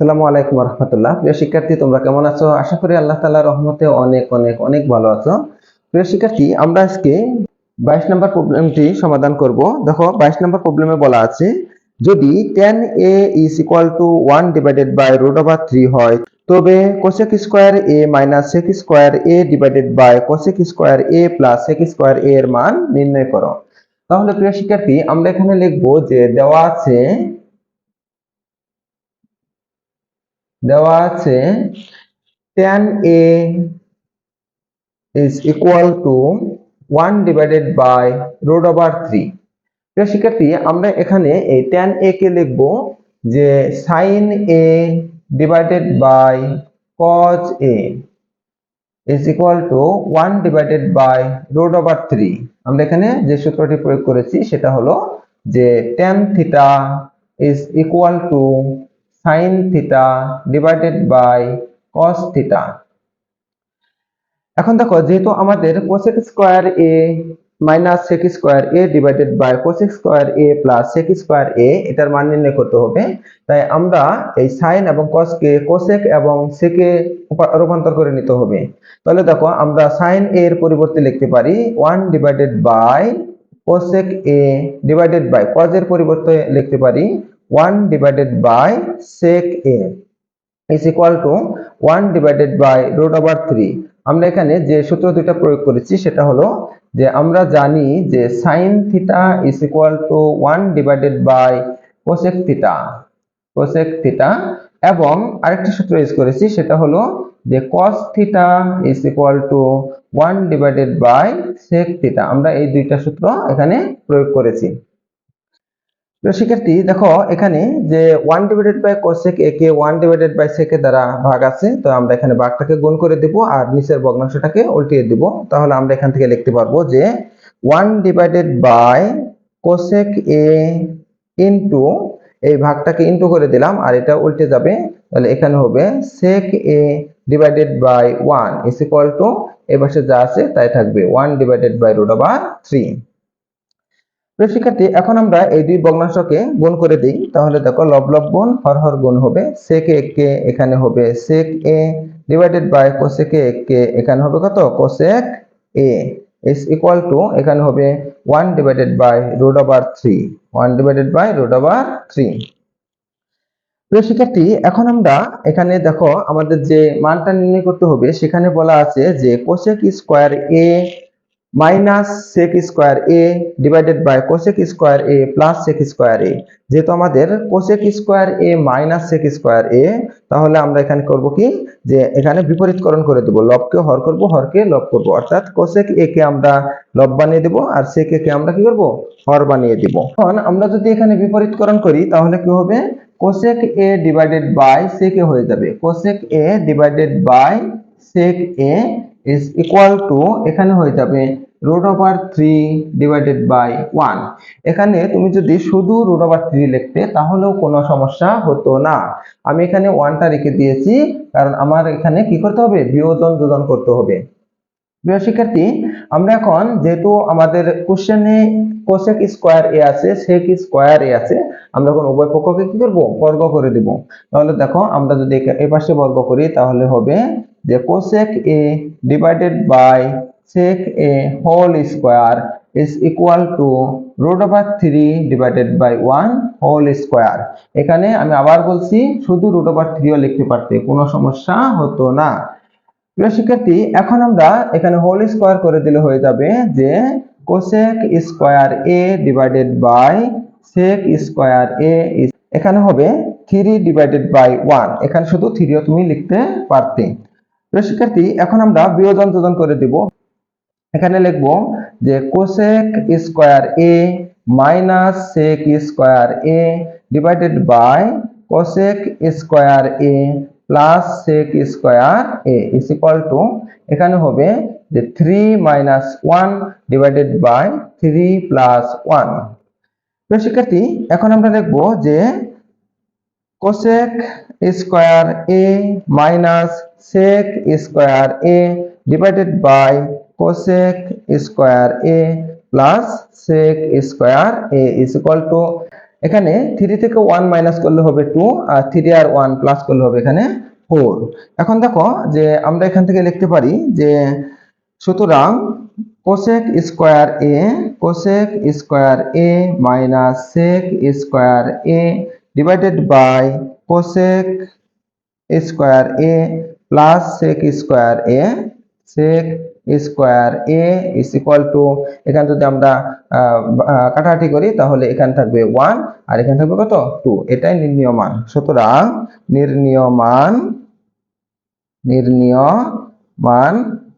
আসসালামু আলাইকুম রহমতুল্লাহ প্রিয় শিক্ষার্থী, তোমরা কেমন আছো? আশা করি আল্লাহ তাআলার রহমতে অনেক অনেক অনেক ভালো আছো। প্রিয় শিক্ষার্থী, আমরা আজকে বাইশ নম্বর প্রবলেমটি সমাধান করব। দেখো, বাইশ নম্বর প্রবলেমে বলা আছে, যদি tan A is equal to one divided by root over three হয়, তবে cosec square A minus sec square A divided by cosec square A plus sec square A এর মান নির্ণয় করো। তাহলে প্রিয় শিক্ষার্থী, আমরা এখানে লিখব যে দেওয়া আছে দেওয়া আছে tan a is equal to 1 divided by root over 3 প্রিয় শিক্ষার্থী আমরা এখানে এই tan a কে লিখব যে sin a divided by cos a is equal to 1 divided by root over 3 আমরা এখানে যে সূত্রটি প্রয়োগ করেছি সেটা হলো যে tan theta is equal to sin theta divided by cos theta এখন দেখো, যেহেতু আমাদের cosec square a minus sec square a divided by cosec square a plus sec square a, এটার মান নির্ণয় করতে হবে। তাই আমরা এই sin এবং cos কে cosec এবং এ রূপান্তর করে নিতে হবে। তাহলে দেখো, আমরা sin a এর পরিবর্তে লিখতে পারি 1 divided by cosec a divided by এর পরিবর্তে লিখতে পারি 1 divided by sec a is equal to 1 divided by root over 3 আমরা এখানে যে সূত্র দুইটা প্রয়োগ করেছি সেটা হলো যে আমরা জানি যে sin theta is equal to 1 divided by cosec theta cosec theta এবং আরেকটি সূত্র ইউজ করেছি সেটা হলো যে cos theta is equal to 1 divided by sec theta আমরা এই দুইটা সূত্র এখানে প্রয়োগ করেছি তো শিক্ষার্থী, দেখো এখানে যে one divided by cosec A K one divided by sec দ্বারা ভাগ আছে, তো আমরা এখানে ভাগটাকে গুণ করে দিব আর নিচের ভগ্নাংশটাকে উল্টিয়ে দিব। তাহলে আমরা এখান থেকে লিখতে পারব যে one divided by cosec A into এই ভাগটাকে ইনটু করে দিলাম আর এটা উল্টে যাবে, তাহলে এখানে হবে sec A divided by one is equal to এই পাশে যা আছে তাই থাকবে one divided by root over three প্রিয় শিক্ষার্থী এখন আমরা এই দুই ভগ্নাংশকে গুণ করে দিই। তাহলে দেখো, লব লব গুণ, হর হর গুণ হবে। সেক এ কে এখানে হবে। Sec A divided by cosec A কে এখানে হবে কত? Cosec A is equal to এখানে হবে one divided by root over three one divided by root over three প্রিয় শিক্ষার্থী এখন আমরা এখানে দেখো, আমাদের যে মানটা নির্ণয় করতে হবে, সেখানে বলা আছে যে cosec square A minus sec square A divided by cosec square A plus sec square A যেহেতু আমাদের cosec square A minus sec square A তাহলে আমরা এখানে করব কি? যে এখানে বিপরীতকরণ করে দেব। লবকে হর করব, হরকে লব করব। অর্থাৎ কোসেক এ কে আমরা লব বানিয়ে দেব আর সেক এ কে আমরা কি করব? হর বানিয়ে দিব। এখন আমরা যদি এখানে বিপরীতকরণ করি, তাহলে কি হবে? Cosec A divided by sec A হয়ে যাবে। Cosec A divided by sec A is equal to এখানে হয়ে যাবে root over three divided by one এখানে তুমি যদি শুধু রুট ওভার থ্রি লিখতে, তাহলেও কোনো সমস্যা হতো না। আমি এখানে ওয়ানটা রেখে দিয়েছি, কারণ আমার এখানে কি করতে হবে? বিয়োজন যোজন করতে হবে। প্রিয় শিক্ষার্থী, আমরা এখন যেহেতু আমাদের কোশ্চেনে কোসেক স্কোয়ার এ আছে সেক স্কোয়ার এ আছে, আমরা এখন উভয় পক্ষকে কি করব? বর্গ করে দিব। তাহলে দেখো, আমরা যদি এই পাশে বর্গ করি, তাহলে হবে যে cosec A divided by sec a whole square is equal to root over 3 divided by 1 whole square. এখানে আমি আবার বলছি, শুধু root over 3 ও লিখতে পারতে কোনো সমস্যা হতো না। প্রিয় শিক্ষার্থী, এখন আমরা এখানে হোল স্কোয়ার করে দিলে হয়ে যাবে যে cosec square A divided by sec square A এখানে হবে থ্রি ডিভাইডেড বাই ওয়ান এখানে শুধু থ্রিও তুমি লিখতে পারতে। প্রিয় শিক্ষার্থী, এখন আমরা বিয়োজন যোজন করে দিব। এখানে লিখব যে cosec square A minus sec square A divided by cosec square A plus sec square A is equal to এখানে হবে যে three minus one divided by three plus one শিক্ষার্থী, এখন আমরা লিখব যে cosec square A minus sec square A divided by cosec square A plus sec square A is to এখানে three থেকে ওয়ান মাইনাস করলে হবে টু আর থ্রি আর ওয়ান প্লাস করলে হবে এখানে ফোর এখন দেখো যে আমরা এখান থেকে লিখতে পারি যে সুতরাং cosec square A cosec square A minus sec square A divided by cosec square A plus sec square A sec square A is equal to এখানে যদি আমরা কাটাকাটি করি, তাহলে এখানে থাকবে ওয়ান আর এখানে থাকবে কত? টু এটাই নির্ণীয় মান সুতরাং নির্ণীয় মান নির্ণীয় মান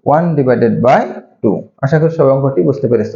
ওয়ান ডিভাইডেড বাই টু আশা করি সব অঙ্কটি বুঝতে পেরেছ।